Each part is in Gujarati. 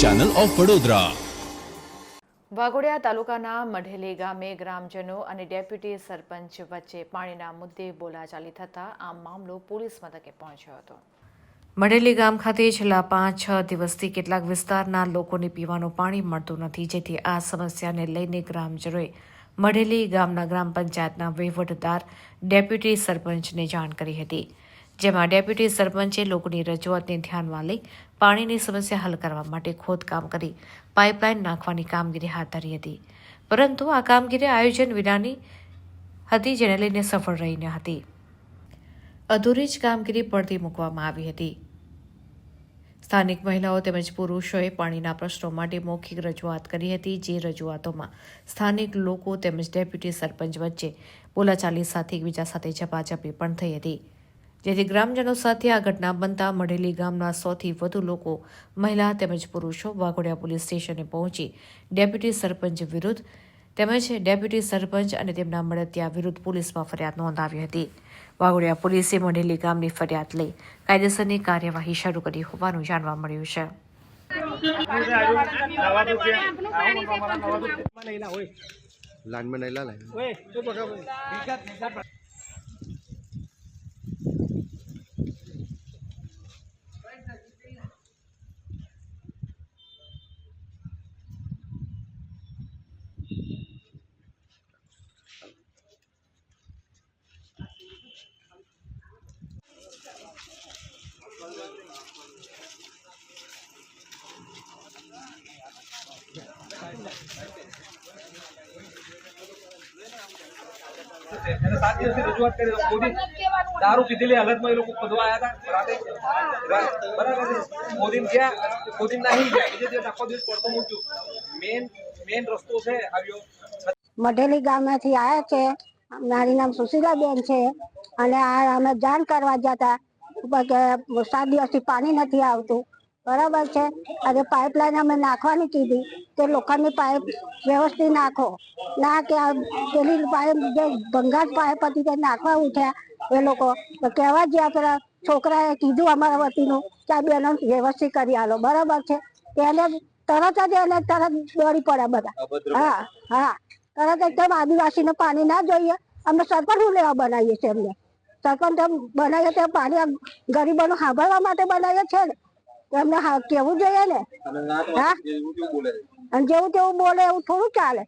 ચેનલ ઓફ વડોદરા વાઘોડિયા તાલુકાના મઢેલી ગામે ગ્રામજનો અને ડેપ્યુટી સરપંચ વચ્ચે પાણીના મુદ્દે બોલાચાલી થતા આ મામલો પોલીસ મથકે પહોંચ્યો હતો. મઢેલી ગામ ખાતે છેલ્લા પાંચ છ દિવસથી કેટલાક વિસ્તારના લોકોને પીવાનું પાણી મળતું નથી જેથી આ સમસ્યાને લઈને ગ્રામજનોએ મઢેલી ગામના ગ્રામ પંચાયતના વહીવટદાર ડેપ્યુટી સરપંચને જાણ કરી હતી. જેમાં ડેપ્યુટી સરપંચે લોકોની રજૂઆતને ધ્યાનમાં લઈ પાણીની સમસ્યા હલ કરવા માટે ખોદકામ કરી પાઇપલાઇન નાખવાની કામગીરી હાથ ધરી હતી. પરંતુ આ કામગીરી આયોજન વિનાની હતી જેને લઈને સફળ રહી ન હતી. અધૂરી જ કામગીરી પડતી મૂકવામાં આવી હતી. સ્થાનિક મહિલાઓ તેમજ પુરુષોએ પાણીના પ્રશ્નો માટે મૌખિક રજૂઆત કરી હતી, જે રજૂઆતોમાં સ્થાનિક લોકો તેમજ ડેપ્યુટી સરપંચ વચ્ચે બોલાચાલી સાથે એકબીજા સાથે ઝપાઝપી પણ થઈ હતી. જેથી ગ્રામજનો સાથે આ ઘટના બનતા મળેલી ગામના સૌથી વધુ લોકો મહિલા તેમજ પુરુષો વાઘોડિયા પોલીસ સ્ટેશને પહોંચી ડેપ્યુટી સરપંચ વિરુદ્ધ તેમજ ડેપ્યુટી સરપંચ અને તેમના મળતિયા વિરુદ્ધ પોલીસમાં ફરિયાદ નોંધાવી હતી. વાઘોડિયા પોલીસે મળેલી ગામની ફરિયાદ લઈ કાયદેસરની કાર્યવાહી શરૂ કરી હોવાનું જાણવા મળ્યું છે. લાઈનમાં નહીં લાય સાત દિવસની રજૂઆત કરી દારૂ પીધેલી હાલતમાં એ લોકો ખોદવા આવ્યા હતા. બરાબર મોદી ગયા મોદી નાહી ગયા. બીજે દિવસ આખો દિવસ પડતો મૂક્યું. મેન મેન રસ્તો છે આવ્યો. મઢેલી ગામમાંથી આવ્યા છે. મારી નામ સુશીલાબેન છે. અને આ અમે જાણ કરવા જતા કે સાત દિવસથી પાણી નથી આવતું. બરાબર છે? આજે પાઇપલાઇન અમે નાખવાની કીધી કે લોખંડની પાઇપ વ્યવસ્થિત નાખો. ના કે આ પેલી પાઇપ જે ભંગાર પાઇપ હતી તે નાખવા ઉઠ્યા એ લોકો. તો કહેવા જ્યાં પેલા છોકરાએ કીધું અમારા વતીનું કે આ બેનો વ્યવસ્થિત કરી આલો. બરાબર છે? એને તરત જ એને તરત દોડી પડ્યા બધા. હા હા. તરત એકદમ આદિવાસીને પાણી ના જોઈએ. અમે સરપંચ લેવા બનાવીએ છીએ એમને. સરપંચ બનાવીએ તે પાણી આમ ગરીબોનું સાંભળવા માટે બનાવીએ છે ને? તો એમને કેવું જોઈએ ને? હા? અને જેવું તેવું બોલે એવું થોડું ચાલે.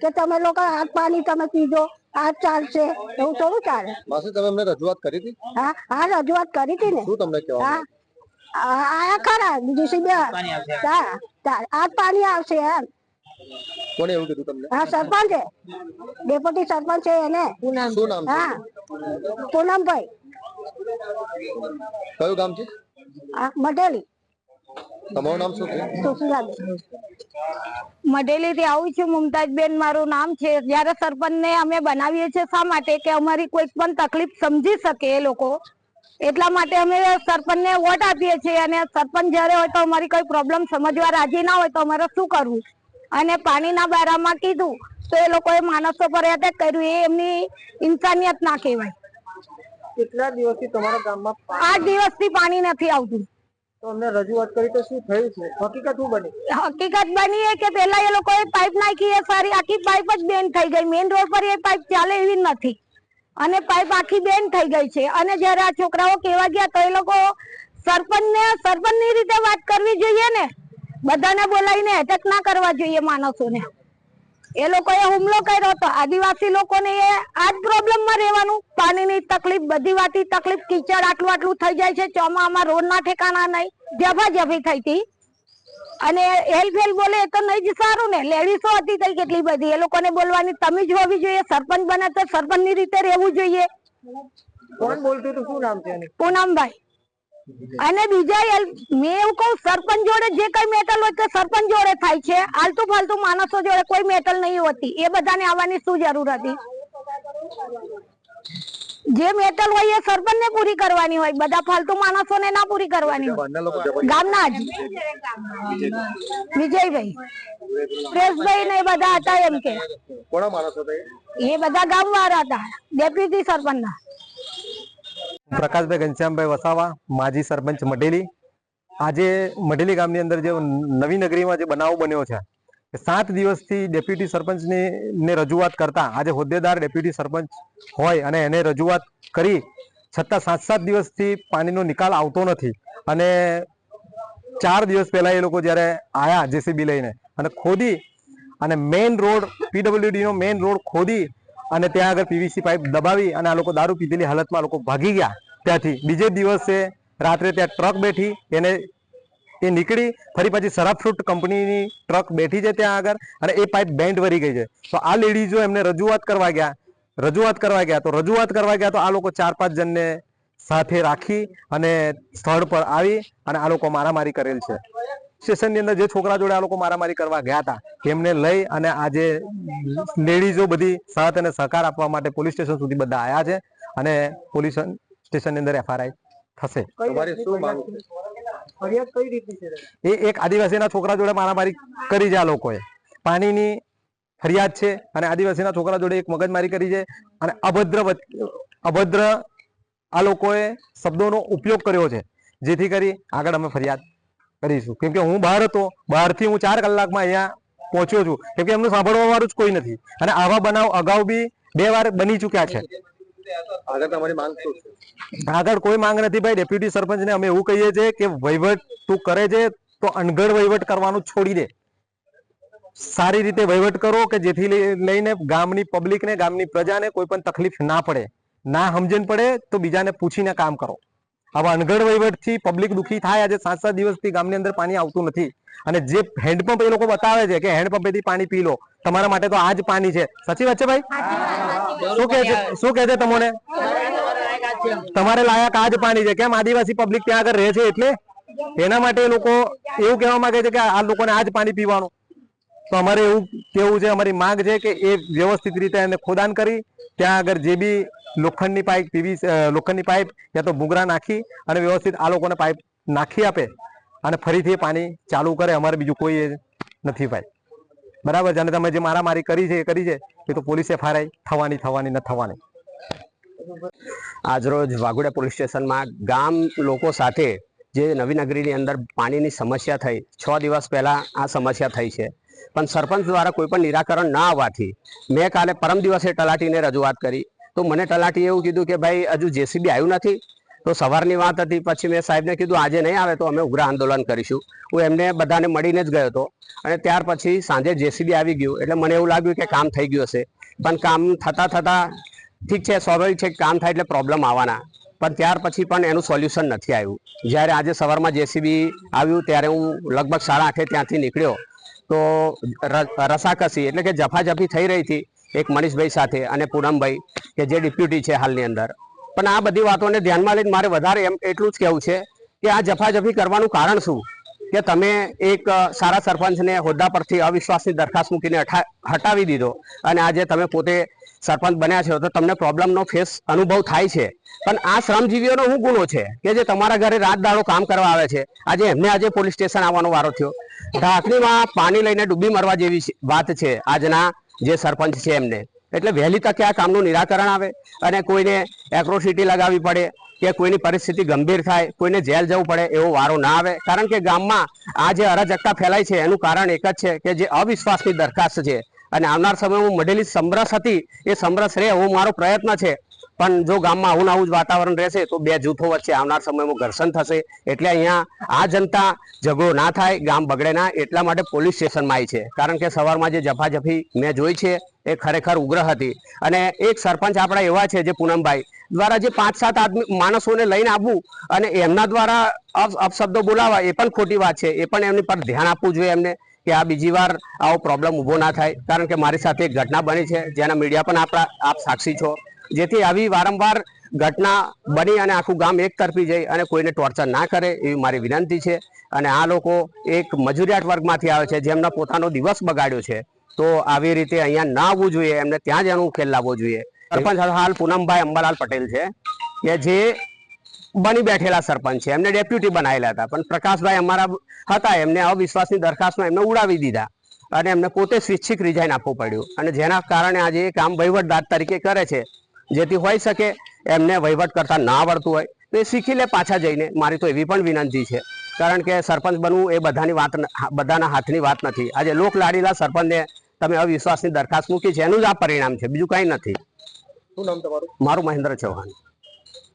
કે તમે લોકો આ પાણી તમે પીજો આ ચાલશે એવું થોડું ચાલે. માસી તમે અમને રજૂઆત કરી હતી? હા હા રજૂઆત કરી હતી ને. શું તમને કહેવા હા. આયા ખરા. બીજું સી બે પાણી આવશે. એમ. કોને એવું કીધું તમને? હા સરપંચ. છે ડેપ્યુટી સરપંચ છે એને. શું નામ હા. પૂનમભાઈ. કયું ગામ છે? આ મઢેલી. તમારું નામ શું છે? સુશીલાબેન. મઢેલી થી આવું છું. મુમતાજબેન મારું નામ છે. જયારે સરપંચ ને અમે બનાવીએ છીએ શા માટે? કે અમારી કોઈ પણ તકલીફ સમજી શકે એ લોકો. એટલા માટે અમે સરપંચ ને વોટ આપીએ છીએ અને સરપંચ જયારે હોય તો અમારી કોઈ પ્રોબ્લેમ સમજવા રાજી ના હોય તો અમારે શું કરવું? અને પાણીના બારામાં કીધું તો એ લોકોએ માણસો પર એટેક કર્યું. એ એમની ઇન્સાનિયત ના કહેવાય. કેટલા દિવસથી તમારા ગામમાં આઠ દિવસથી પાણી નથી આવતું. તો અમને બની? હકીકત બની એ કે એ પાઇપ નાખી, એ સારી આખી પાઇપ જ બેન થઈ ગઈ. મેઇન રોડ પર એ પાઇપ ચાલે એવી નથી. અને પાઇપ આખી બેન થઈ ગઈ છે. અને જ્યારે આ છોકરાઓ કેવા ગયા તો એ લોકો સરપંચ ને સરપંચની રીતે વાત કરવી જોઈએ ને? બધાને બોલાવીને એટેક ના કરવા જોઈએ માણસોને. એ લોકોએ હુમલો કર્યો હતો. આદિવાસી લોકોને એ આ જ પ્રોબ્લેમમાં રહેવાનું. પાણીની તકલીફ બધી વાતી તકલીફ કીચડ આટલું આટલું થઈ જાય છે. ચોમામાં રોડ ના ઠેકાણા નહીં. જભા જભી થઈ હતી. અને હેલ ફેલ બોલે તો નહીં જ સારું ને. લેડીસો હતી તઈ કેટલી બધી. એ લોકોને બોલવાની તમીજ હોવી જોઈએ. સરપંચ બને તો સરપંચની રીતે રહેવું જોઈએ. કોણ બોલતું હતું? શું નામ છે પૂનમભાઈ. અને બીજા મેં એવું કહું સરપંચ જોડે જે કઈ મેટલ હોય તે સરપંચ જોડે થાય છે. આલતુ ફાલતુ માણસો જોડે કોઈ મેટલ નહીં હોતી. એ બધાને આવવાની શું જરૂર હતી? જે મેટલ હોય એ સરપંચ ને પૂરી કરવાની હોય. બધા ફાલતુ માણસો ને ના પૂરી કરવાની હોય. ગામના જ. વિજયભાઈ. પ્રેસભાઈ ને બધા હતા એમ કે? એ? બધા ગામ વાળા હતા. ડેપ્યુટી સરપંચ ના પ્રકાશભાઈ ઘનશ્યામભાઈ વસાવા, માજી સરપંચ મઢેલી. આજે મઢેલી ગામની અંદર જે નવી નગરીમાં જે બનાવ બન્યો છે સાત દિવસથી ડેપ્યુટી સરપંચની ને રજૂઆત કરતા આજે હોદ્દેદાર ડેપ્યુટી સરપંચ હોય અને એને રજૂઆત કરી, છતાં સાત સાત દિવસથી પાણીનો નિકાલ આવતો નથી. અને ચાર દિવસ પહેલા એ લોકો જ્યારે આયા જેસીબી લઈને અને ખોદી, અને મેઇન રોડ પીડબ્લ્યુડીનો મેઇન રોડ ખોદી અને ત્યાં આગળ પીવીસી પાઇપ દબાવી અને આ લોકો દારૂ પીધેલી હાલતમાં લોકો ભાગી ગયા. ત્યાંથી બીજે દિવસે રાત્રે ત્યાં ટ્રક બેઠી, એને એ નીકળી, ફરી પછી સરાફ ફ્રૂટ કંપનીની ટ્રક બેઠી છે ત્યાં આગળ અને એ પાઇપ બેન્ડ વરી ગઈ છે. તો આ લેડીઝો એમને રજૂઆત કરવા ગયા. રજૂઆત કરવા ગયા. તો રજૂઆત કરવા ગયા તો આ લોકો ચાર પાંચ જણને સાથે રાખી અને સ્થળ પર આવી અને આ લોકો મારામારી કરેલ છે. સ્ટેશનની અંદર જે છોકરા જોડે આ લોકો મારામારી કરવા ગયા હતા એમને લઈ અને આજે લેડીઝો બધી સાથ અને સહકાર આપવા માટે પોલીસ સ્ટેશન સુધી બધા આવ્યા છે અને પોલીસ સ્ટેશનની અંદર એફઆરઆઈ થશે. તમારી શું માંગ છે? એ એક આદિવાસીના છોકરા જોડે મારામારી કરી છે આ લોકોએ. પાણીની ફરિયાદ છે અને આદિવાસીના છોકરા જોડે એક મગજમારી કરી છે અને અભદ્ર અભદ્ર આ લોકોએ શબ્દોનો ઉપયોગ કર્યો છે. જેથી કરી આગળ અમે ફરિયાદ કરીશું. કેમ કે હું બહાર હતો બહારથી હું ચાર કલાકમાં અહીંયા પહોંચ્યો છું. કેમ કે એમનું સાંભળવા વાળું જ કોઈ નથી. અને આવા બનાવ અગાઉ બી બે વાર બની ચૂક્યા છે. આગળ કોઈ માંગ નથી ભાઈ. ડેપ્યુટી સરપંચને અમે એવું કહીએ છીએ કે વહીવટ તું કરે છે તો અનગઢ વહીવટ કરવાનું છોડી દે. સારી રીતે વહીવટ કરો કે જેથી લઈને ગામની પબ્લિકને ગામની પ્રજાને કોઈ પણ તકલીફ ના પડે. ના સમજણ પડે તો બીજાને પૂછીને કામ કરો. આવા અનગઢ વહીવટથી પબ્લિક દુઃખી થાય. આજે સાત સાત દિવસથી ગામની અંદર પાણી આવતું નથી. અને જે હેન્ડપંપ એ લોકો બતાવે છે કે હેન્ડપંપેથી પાણી પી લો. તમારા માટે તો આ જ પાણી છે. સાચી વાત છે ભાઈ? શું છે? શું કહે છે તમને? તમારે લાયક આ જ પાણી છે. કેમ? આદિવાસી પબ્લિક ત્યાં આગળ રહે છે એટલે? એના માટે એ લોકો એવું કહેવા માંગે છે કે આ લોકોને આ જ પાણી પીવાનું. તો અમારે એવું કેવું છે, અમારી માંગ છે કે એ વ્યવસ્થિત રીતે એને ખોદાણ કરી. ત્યાં આગળ જે બી લોખંડની પાઇપ, પીવી લોખંડની પાઇપ યા તો ભૂંગરા નાખી અને વ્યવસ્થિત આ લોકોને પાઇપ નાખી આપે અને ફરીથી પાણી ચાલુ કરે. અમારે બીજું કોઈ નથી ભાઈ. બરાબર છે? અને તમે જે મારામારી કરી છે, એ કરી છે, એ તો પોલીસ એફઆરઆઈ થવાની થવાની ન થવાની. આજરોજ વાઘોડિયા પોલીસ સ્ટેશનમાં ગામ લોકો સાથે જે નવી નગરીની અંદર પાણીની સમસ્યા થઈ, છ દિવસ પહેલાં આ સમસ્યા થઈ છે. પણ સરપંચ દ્વારા કોઈ પણ નિરાકરણ ના આવવાથી મેં કાલે પરમ દિવસે તલાટીને રજૂઆત કરી. તો મને તલાટીએ એવું કીધું કે ભાઈ, હજુ જેસીબી આવ્યું નથી. તો સવારની વાત હતી, પછી મેં સાહેબને કીધું, આજે નહીં આવે તો અમે ઉગ્ર આંદોલન કરીશું. હું એમને બધાને મળીને જ ગયો હતો. અને ત્યાર પછી સાંજે જેસીબી આવી ગયું. એટલે મને એવું લાગ્યું કે કામ થઈ ગયું હશે. પણ કામ થતાં થતાં, ઠીક છે, સ્વાભાવિક છે કામ થાય એટલે પ્રોબ્લેમ આવવાના. પણ ત્યાર પછી પણ એનું સોલ્યુશન નથી આવ્યું. જ્યારે આજે સવારમાં જેસીબી આવ્યું, ત્યારે હું લગભગ સાડા આઠે ત્યાંથી નીકળ્યો. તો રસાકસી એટલે કે જફાજફી થઈ રહી હતી એક મનીષભાઈ સાથે અને પૂનમભાઈ. કે જે ડેપ્યુટી છે હાલની અંદર. પણ આ બધી વાતોને ધ્યાનમાં લઈને મારે વધારે એમ એટલું જ કહેવું છે કે આ જફાજફી કરવાનું કારણ શું? કે તમે એક સારા સરપંચને હોદ્દા પરથી અવિશ્વાસની દરખાસ્ત મૂકીને હટાવી દીધો અને આજે તમે પોતે સરપંચ બન્યા છો તો તમને પ્રોબ્લેમનો ફેસ અનુભવ થાય છે. પણ આ શ્રમજીવીઓનો શું ગુનો છે કે જે તમારા ઘરે રાત દાડો કામ કરવા આવે છે. આજે એમને આજે પોલીસ સ્ટેશન આવવાનો વારો થયો. ઢાંકણીમાં પાણી લઈને ડૂબી મરવા જેવી વાત છે આજના જે સરપંચ છે એમને. એટલે વહેલી તકે આ કામનું નિરાકરણ આવે અને કોઈને એક્રોસિટી લગાવવી પડે કે કોઈની પરિસ્થિતિ ગંભીર થાય, કોઈને જેલ જવું પડે એવો વારો ના આવે. કારણ કે ગામમાં આ જે અરાજકતા ફેલાય છે, એનું કારણ એક જ છે કે જે અવિશ્વાસની દરખાસ્ત છે. અને આવનાર સમયમાં મળેલી સમરસ હતી, એ સમરસ રહે એવો મારો પ્રયત્ન છે. પણ જો ગામમાં આવું આવું જ વાતાવરણ રહેશે, તો બે જૂથો વચ્ચે આવનાર સમયમાં ઘર્ષણ થશે. એટલે અહીંયા આ જનતા ઝઘડો ના થાય, ગામ બગડે ના, એટલા માટે પોલીસ સ્ટેશનમાં આવી છે. કારણ કે સવારમાં જે જફાજફી મેં જોઈ છે, એ ખરેખર ઉગ્ર હતી. અને એક સરપંચ આપણા એવા છે જે પૂનમભાઈ, દ્વારા જે પાંચ સાત આદમી માણસોને લઈને આવવું અને એમના દ્વારા અપ- અપશબ્દો બોલાવા એ પણ ખોટી વાત છે. એ પણ એમની પર ધ્યાન આપવું જોઈએ એમને કે આ બીજી વાર આવો પ્રોબ્લેમ ઊભો ના થાય. કારણ કે મારી સાથે એક ઘટના બની છે, જેના મીડિયા પણ આપણા, આપ સાક્ષી છો. જેથી આવી વારંવાર ઘટના બની અને આખું ગામ એક તરફી જઈ અને કોઈને ટોર્ચર ના કરે એવી મારી વિનંતી છે. અને આ લોકો એક મજૂરિયાત વર્ગમાંથી આવે છે, જેમનો પોતાનો દિવસ બગાડ્યો છે. તો આવી રીતે અહીંયા ના આવવું જોઈએ, એમને ત્યાં જ એનો ઉકેલ લાવવો જોઈએ. સરપંચ હાલ પૂનમભાઈ અંબાલાલ પટેલ છે, કે જે બની બેઠેલા સરપંચ છે. એમને ડેપ્યુટી બનાવેલા હતા, પણ પ્રકાશભાઈ અમારા હતા, એમને અવિશ્વાસની દરખાસ્તમાં એમને ઉડાવી દીધા. અને એમને પોતે સ્વૈચ્છિક રિઝાઇન આપવું પડ્યું. અને જેના કારણે આજે એ કામ વહીવટદાર તરીકે કરે છે. જેથી હોઈ શકે એમને વહીવટ કરતા ના આવડતું હોય. તો એ શીખી લે પાછા જઈને. મારી તો એવી પણ વિનંતી છે. કારણ કે સરપંચ બનવું એ બધાની વાત બધાના હાથની વાત નથી. આજે લોક લાડીલા સરપંચને તમે અવિશ્વાસની દરખાસ્ત મૂકી છે. એનું જ આ પરિણામ છે. બીજું કંઈ નથી. શું નામ તમારું? મારું મહેન્દ્ર ચૌહાણ.